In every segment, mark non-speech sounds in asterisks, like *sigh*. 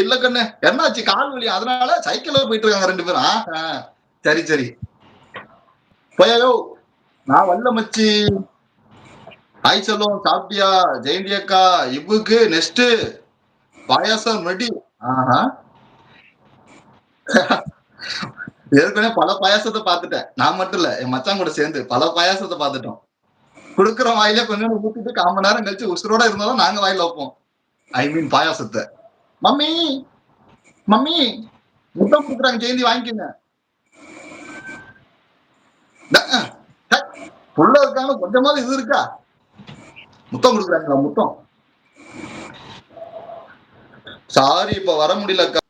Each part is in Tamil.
இல்ல கண்ணு. என்னாச்சு? கால் வலி அதனால சைக்கிள்ல போயிட்டு இருக்காங்க ரெண்டு பேரும். சரி சரி. போயோ நான் வல்ல மச்சி. ஹாய் செல்வம் சாப்பிட்டியா? ஜெயந்தி அக்கா இவ்வுக்கு நெக்ஸ்ட் பாயாசம் ரெடி ஆஹா. ஏற்கனவே பல பாயாசத்தை பார்த்துட்டேன். நான் மட்டும் இல்ல என் மச்சான் கூட சேர்ந்து பல பாயாசத்தை பார்த்துட்டோம். குடுக்குற வாயில கொஞ்சம் ஊத்திட்டு கால் மணி நேரம் கழிச்சு உசுரோட இருந்தாலும் நாங்க வாயில வைப்போம். ஐ மீன் பாயாசத்தை. மம்மி மம்மி முட்டம் கொடுக்குறாங்க ஜெயந்தி வாங்கிக்கோங்க. புள்ள இருக்காங்க கொஞ்சமாவது இது இருக்கா? முத்தம் கொடுக்குறாங்களா முத்தம்? சாரி இப்ப வர முடியல அக்கா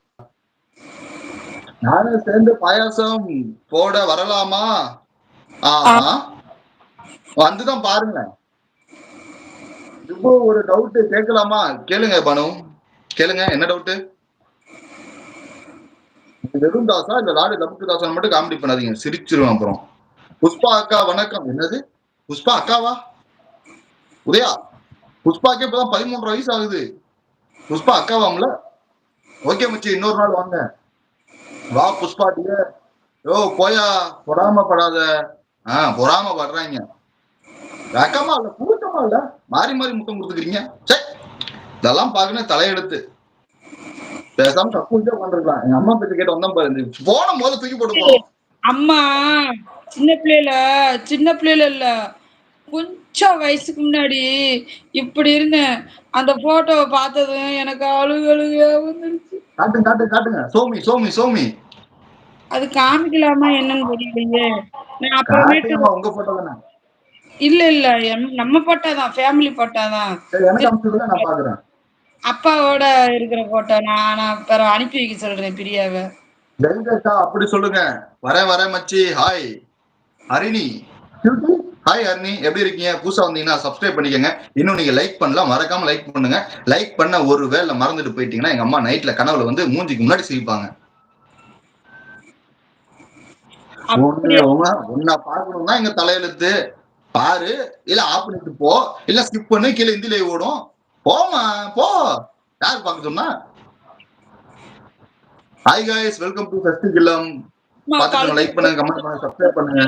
நானும் சேர்ந்து பாயாசம் போட வரலாமா? ஆஹா. வந்துதான் பாருங்க. இப்போ ஒரு டவுட் கேட்கலாமா? கேளுங்க பானு. கேளுங்க என்ன டவுட்டு வெறும் தாசா இல்ல லாடு லபுக்கு தாசா மட்டும் காமெடி பண்ணாதீங்க சிரிச்சிருவேன் அப்புறம். புஷ்பா அக்கா வணக்கம். என்னது? புஷ்பா அக்காவா? உதயா புஷ்பாக்கே இப்பதான் பதிமூன்று வயசு ஆகுது புஷ்பா அக்காவாம்ல? ஓகே மச்சி இன்னொரு நாள் வாங்க. வா புஷ்பா ஓ யோ போயா பொறாமப்படாத. ஆஹ் பொறாம படுறாங்க அக்காமா இல்ல கூட்டமா இல்ல? மாறி மாறி முத்தம் கொடுத்துக்கிறீங்க. சே இதெல்லாம் பாக்கணும் தலையெடுத்து பேசாம தப்பு பண்ணிருக்கலாம் எங்க அம்மா பேச்சு கேட்டு வந்தா பாரு போன போது தூக்கி போட்டு போனோம் அம்மா சின்ன பிள்ளையில சின்ன பிள்ளையில இல்ல. கொஞ்சம் வயசுக்கு முன்னாடி இப்படி இருந்தேன். அந்த போட்டோவை பார்த்ததும் எனக்கு அழுகு அழுகையா வந்துருச்சு. காட்டுங்க காட்டுங்க காட்டுங்க. சோமி சோமி சோமி. அது காமிக்கலாமா என்னன்னு தெரியலையே. நான் அப்புறமேட்டு உங்க போட்டோ தானே? இல்ல இல்ல. நம்ம போட்டோ தான் ஃபேமிலி போட்டோ தான். சரி எனக்கு அனுப்பிச்சுடுங்க நான் பாக்குறேன் அப்பாவோட இருக்கிற போட்டோ நான் நான் பிற அனுப்பி வைக்க சொல்றேன் பிரியாவை. வெங்கடா அப்படி சொல்லுங்க. வரேன் வரேன் மச்சி. ஹாய் ஹரிணி ஹாய் ஹரிணி எப்படி இருக்கீங்க? புதுசா வந்தீங்கன்னா சப்ஸ்கிரைப் பண்ணிக்கோங்க. இன்னும் நீங்க லைக் பண்ணலாம். மறக்காம லைக் பண்ணுங்க. லைக் பண்ண ஒரு வேளை மறந்துட்டு போயிட்டீங்கன்னா எங்க அம்மா நைட்ல கனவுல வந்து மூஞ்சிக்கு முன்னாடி சிரிப்பாங்க. உன்னை பாக்கணும்னா எங்க தலையெழுத்து. பாரு. இல்ல ஆப் பண்ணிட்டு போ. இல்ல ஸ்கிப் பண்ணு. கீழே ஹிந்தில ஓடும். போமா போ. யார் பார்க்க சொன்னா? Hi guys welcome to first கில்லம் பாத்துக்கோங்க லைக் பண்ணுங்க கமெண்ட் பண்ணுங்க சப்ஸ்கிரைப் பண்ணுங்க.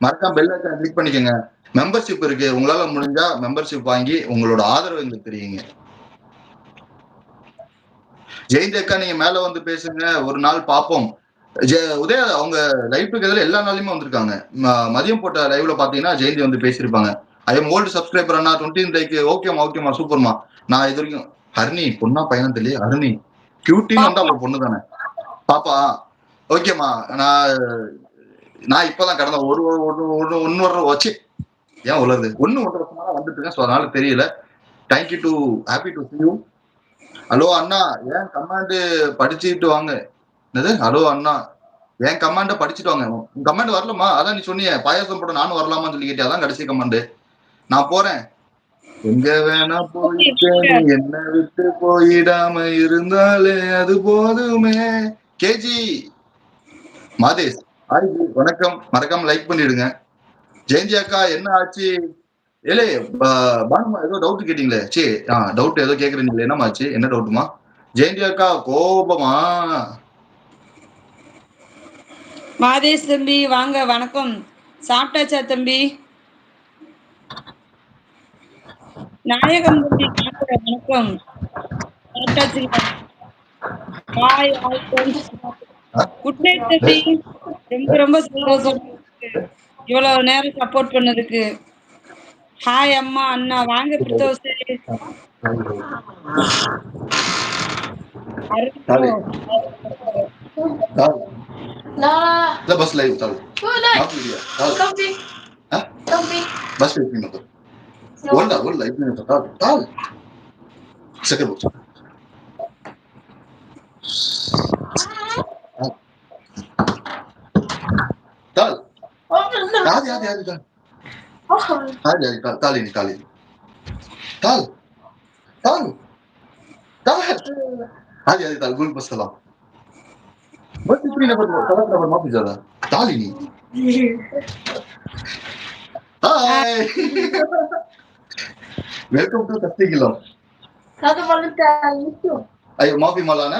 மறக்காம பெல் ஐக்கான் கிளிக் பண்ணிக்கோங்க. மெம்பர்ஷிப் இருக்கு. உங்களால முடிஞ்சா மெம்பர்ஷிப் வாங்கி உங்களோட ஆதரவு எங்களுக்கு தெரியுங்க ஜெயந்தி அக்கா நீங்க மேல வந்து பேசுங்க. ஒரு நாள் பாப்போம் ஜெ- உதயா அவங்க லைவ் டுகெதர் எல்லா நாளையுமே வந்திருக்காங்க. மதியம் போட்ட லைவ்ல பாத்தீங்கன்னா ஜெயந்தி வந்து பேசியிருப்பாங்க. ஐ எம் ஓல்டு சப்ஸ்கிரைபர் அண்ணா டுவெண்ட்டி லைக் ஓகேமா ஓகேமா சூப்பர்மா நான் இது வரைக்கும் ஹரிணி பொண்ணா பையனா தெரியல ஹரிணி. கியூட்டின்னு வந்தா அப்புறம் பொண்ணு தானே. பாப்பா ஓகேமா நான் நான் இப்பதான் கடந்த ஒரு ஒரு- ஒன்று ஒன்னு ஒன்று வச்சு ஏன் உலருது ஒன்னு ஒன்றரை வருஷமா வந்துட்டு இருக்கேன் ஸோ அதனால தெரியல. Thank you to happy to see hello அண்ணா. ஏன் கமாண்டு படிச்சுட்டு வாங்க? என்னது? ஹலோ அண்ணா. ஏன் கமாண்டை படிச்சுட்டு வாங்க? உன் கமாண்ட் வரலமா அதான் நீ சொன்னியே பாயாசம் போட நானும் வரலாமான்னு சொல்லி கேட்டேன் அதான் கடைசி கமாண்டு நான் போறேன். எங்க வேணா போயிட்டு நீ என்ன விட்டு போயிடாம இருந்தாலே அது போதுமே. கேஜி. மாதேஷ் வணக்கம். மறக்காம லைக் பண்ணிடுங்க. ஜெயந்தி அக்கா என்ன ஆச்சு? ஏலே பானுமா ஏதோ டவுட் கேட்டீங்களே. சே ஆ டவுட் ஏதோ கேக்குறீங்களே. என்னமா ஆச்சு? என்ன டவுட்டுமா ஜெயந்தி அக்கா கோபமா? மாதேஷ் தம்பி வாங்க வணக்கம். சாப்பிட்டாச்சா தம்பி? நாயகம் தம்பி வாங்க, வணக்கம் சாப்பிட்டாச்சுங்களா ஹாய் ஹாய் குட் நைட் தம்பி ரொம்ப ரொம்ப சந்தோஷம் இவ்வளவு நேரம் சப்போர்ட் பண்ணதுக்கு ஹாய் அம்மா அண்ணா வாங்க பிரதோஷ் لا لا بس لايف تعال لا ما في فيديو تعال كمبي ها كمبي بس في منطق ولا ولا ابن انت تعال تعال سكر بوكس تعال عادي عادي عادي تعال عادي عادي تعال تعال هنا، تعال. تعال تعال تعال عادي عادي تعال قول بس سلام بس اثنين نفر ثلاث نفر ما في زيادة تعالي هنا *laughs* هاي. *laughs* వెల్కమ్ టు కత్తిగిలం అయ్యో మాఫీ మలానా